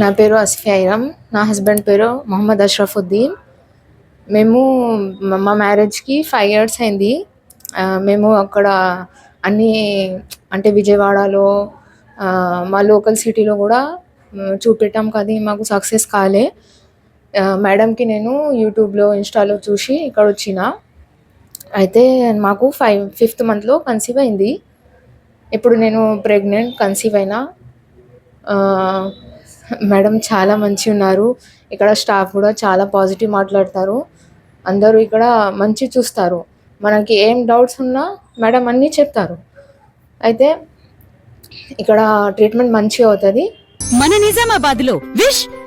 నా పేరు అస్ఫియా ఐరం నా హస్బెండ్ పేరు మొహమ్మద్ అష్రఫుద్దీన్. మేము మా మ్యారేజ్కి ఫైవ్ ఇయర్స్ అయింది. మేము అక్కడ అన్ని అంటే విజయవాడలో మా లోకల్ సిటీలో కూడా చూపెట్టాం కానీ మాకు సక్సెస్ కాలే. మేడంకి నేను యూట్యూబ్లో ఇన్స్టాలో చూసి ఇక్కడ వచ్చిన. అయితే మాకు ఫైవ్ ఫిఫ్త్ మంత్లో కన్సీవ్ అయింది. ఇప్పుడు నేను ప్రెగ్నెంట్ కన్సీవ్ అయినా. మేడం చాలా మంచి ఉన్నారు ఇక్కడ స్టాఫ్ కూడా చాలా పాజిటివ్ మాట్లాడతారు. అందరూ ఇక్కడ మంచి చూస్తారు. మనకి ఏం డౌట్స్ ఉన్నా మేడం అన్నీ చెప్తారు. అయితే ఇక్కడ ట్రీట్మెంట్ మంచిగా అవుతుంది. మన నిజామాబాద్లో విష్